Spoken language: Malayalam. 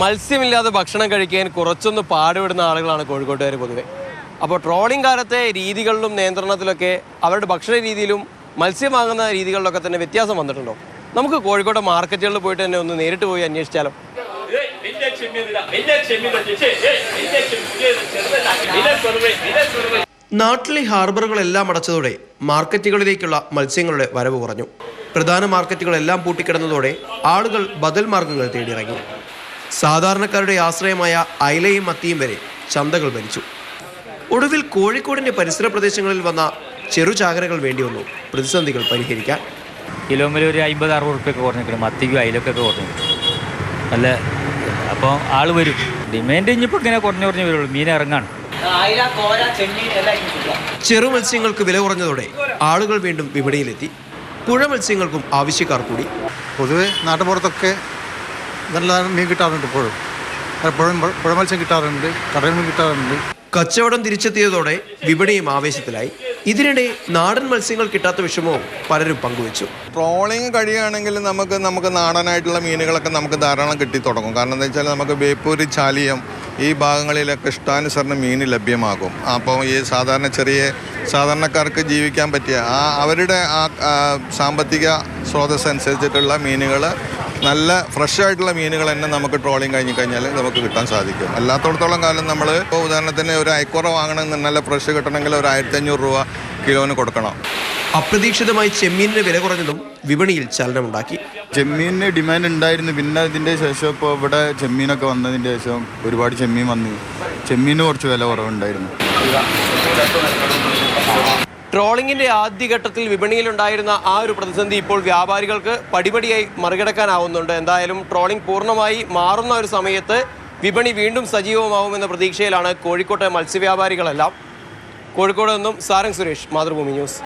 മത്സ്യമില്ലാതെ ഭക്ഷണം കഴിക്കാൻ കുറച്ചൊന്ന് പാടുപെടുന്ന ആളുകളാണ് കോഴിക്കോട്ടുകാർ പൊതുവെ. അപ്പോൾ ട്രോളിംഗ് കാലത്തെ രീതികളിലും നിയന്ത്രണത്തിലൊക്കെ അവരുടെ ഭക്ഷണ രീതിയിലും മത്സ്യം വാങ്ങുന്ന രീതികളിലൊക്കെ തന്നെ വ്യത്യാസം വന്നിട്ടുണ്ടോ? നമുക്ക് കോഴിക്കോട്ടെ മാർക്കറ്റുകളിൽ പോയിട്ട് തന്നെ ഒന്ന് നേരിട്ട് പോയി അന്വേഷിച്ചാലോ. നാട്ടിലെ ഹാർബറുകളെല്ലാം അടച്ചതോടെ മാർക്കറ്റുകളിലേക്കുള്ള മത്സ്യങ്ങളുടെ വരവ് കുറഞ്ഞു. പ്രധാന മാർക്കറ്റുകളെല്ലാം പൂട്ടിക്കിടന്നതോടെ ആളുകൾ ബദൽ മാർഗങ്ങൾ തേടിയിറങ്ങി. സാധാരണക്കാരുടെ ആശ്രയമായ അയലയും മത്തിയും വരെ ചന്തകൾ ഭരിച്ചു. ഒടുവിൽ കോഴിക്കോടിന്റെ പരിസര പ്രദേശങ്ങളിൽ വന്ന ചെറുചാകരകൾ വേണ്ടി വന്നു പ്രതിസന്ധികൾ പരിഹരിക്കാൻ. കിലോമിൽ ഒരു അമ്പത് അറുപത് റുപ്യൊക്കെ കുറഞ്ഞിരിക്കണം മത്തിക്കും അയിലൊക്കെ കുറഞ്ഞു നല്ല അപ്പോൾ ആൾ വരും. ഡിമാൻഡ് ഇനിയിപ്പോൾ ഇങ്ങനെ കുറഞ്ഞു കുറഞ്ഞു വരുള്ളൂ. മീൻ ഇറങ്ങാണ്. അയില കോര ചെമ്മീൻ എല്ലാം ചെറു മത്സ്യങ്ങൾക്ക് വില കുറഞ്ഞതോടെ ആളുകൾ വീണ്ടും വിപണിയിലെത്തി. പുഴ മത്സ്യങ്ങൾക്കും ആവശ്യക്കാർ കൂടി. പൊതുവെ നാട്ടുപുറത്തൊക്കെ നല്ല മീൻ കിട്ടാറുണ്ട് ഇപ്പോഴും. പുഴ മത്സ്യം കിട്ടാറുണ്ട് കടൽ മീൻ കിട്ടാറുണ്ട്. കച്ചവടം തിരിച്ചെത്തിയതോടെ വിപണിയും ആവേശത്തിലായി. ഇതിനിടെ നാടൻ മത്സ്യങ്ങൾ കിട്ടാത്ത വിഷമവും പലരും പങ്കുവച്ചു. ട്രോളിങ് കഴിയുകയാണെങ്കിൽ നമുക്ക് നമുക്ക് നാടനായിട്ടുള്ള മീനുകളൊക്കെ നമുക്ക് ധാരാളം കിട്ടി തുടങ്ങും. കാരണം എന്താ വെച്ചാൽ നമുക്ക് ബേപ്പൂരി ചാലിയം ഈ ഭാഗങ്ങളിലൊക്കെ ഇഷ്ടാനുസരണം മീൻ ലഭ്യമാകും. അപ്പോൾ ഈ സാധാരണ ചെറിയ സാധാരണക്കാർക്ക് ജീവിക്കാൻ പറ്റിയ ആ അവരുടെ ആ ആ, സാമ്പത്തിക സ്രോതസ് അനുസരിച്ചിട്ടുള്ള മീനുകൾ നല്ല ഫ്രഷ് ആയിട്ടുള്ള മീനുകൾ തന്നെ നമുക്ക് ട്രോളിങ് കഴിഞ്ഞ് കഴിഞ്ഞാൽ നമുക്ക് കിട്ടാൻ സാധിക്കും. അല്ലാത്തടത്തോളം കാലം നമ്മൾ ഇപ്പോൾ ഉദാഹരണത്തിന് ഒരു അയക്കുറ വാങ്ങണമെന്ന് നല്ല ഫ്രഷ് കിട്ടണമെങ്കിൽ ഒരു ആയിരത്തി അഞ്ഞൂറ് രൂപ കിലോന് കൊടുക്കണം. അപ്രതീക്ഷിതമായി ചെമ്മീനിന് വില കുറഞ്ഞതും വിപണിയിൽ ചലനമുണ്ടാക്കി. ചെമ്മീനിന് ഡിമാൻഡ് ഉണ്ടായിരുന്നു. പിന്നെ അതിന്റെ ശേഷം ഇപ്പോൾ ഇവിടെ ചെമ്മീനൊക്കെ വന്നതിന്റെ ശേഷം ഒരുപാട് ചെമ്മീൻ വന്നു. ചെമ്മീന് കുറച്ച് വില കുറവുണ്ടായിരുന്നു. ട്രോളിംഗിന്റെ ആദ്യഘട്ടത്തിൽ വിപണിയിലുണ്ടായിരുന്ന ആ ഒരു പ്രതിസന്ധി ഇപ്പോൾ വ്യാപാരികൾക്ക് പടിപടിയായി മറികടക്കാനാവുന്നുണ്ട്. എന്തായാലും ട്രോളിംഗ് പൂർണമായി മാറുന്ന ഒരു സമയത്ത് വിപണി വീണ്ടും സജീവമാവുമെന്ന പ്രതീക്ഷയിലാണ് കോഴിക്കോട്ടെ മത്സ്യവ്യാപാരികളെല്ലാം. കോഴിക്കോട് നിന്നും സാരംഗ് സുരേഷ് മാതൃഭൂമി ന്യൂസ്.